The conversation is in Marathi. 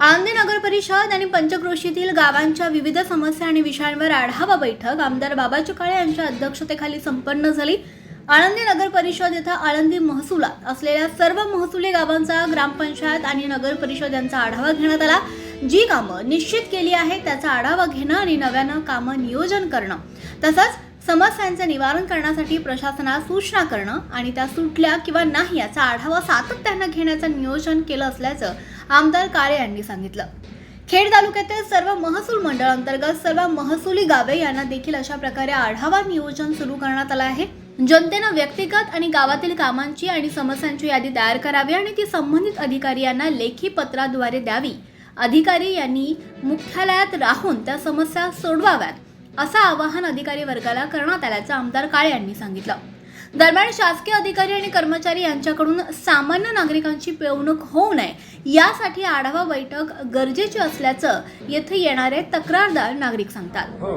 आळंदी नगर परिषद आणि पंचक्रोशीतील गावांच्या विविध समस्या आणि विषयांवर आढावा बैठक. आमदार बाबा चुकाळे यांच्या अध्यक्षतेखाली संपन्न झाली. आळंदी नगर परिषद येथे आळंदी महसुलात असलेल्या सर्व महसुली गावांचा ग्रामपंचायत आणि नगर परिषद यांचा आढावा घेण्यात आला. जी कामं निश्चित केली आहेत त्याचा आढावा घेणं आणि नव्यानं कामं नियोजन करणं. तसंच समस्यांचे निवारण करण्यासाठी प्रशासनास सूचना करणं आणि त्या सुटल्या किंवा नाही याचा आढावा सातत्यानं घेण्याचं नियोजन केलं असल्याचं आमदार काळे यांनी सांगितलं. खेड तालुक्यातील सर्व महसूल मंडळ अंतर्गत सर्व महसुली गावे यांना देखील अशा प्रकारे आढावा नियोजन सुरू करण्यात आलं आहे. जनतेनं व्यक्तिगत आणि गावातील कामांची आणि समस्यांची यादी तयार करावी आणि ती संबंधित अधिकारी यांना लेखी पत्राद्वारे द्यावी. अधिकारी यांनी मुख्यालयात राहून त्या समस्या सोडवाव्यात. असं आवाहन अधिकारी वर्गाला करण्यात आल्याचं आमदार काळे यांनी सांगितलं. दरम्यान शासकीय अधिकारी आणि कर्मचारी यांच्याकडून सामान्य नागरिकांची पिळवणूक होऊ नये यासाठी आढावा बैठक गरजेची असल्याचं येथे येणारे तक्रारदार नागरिक सांगतात. हो,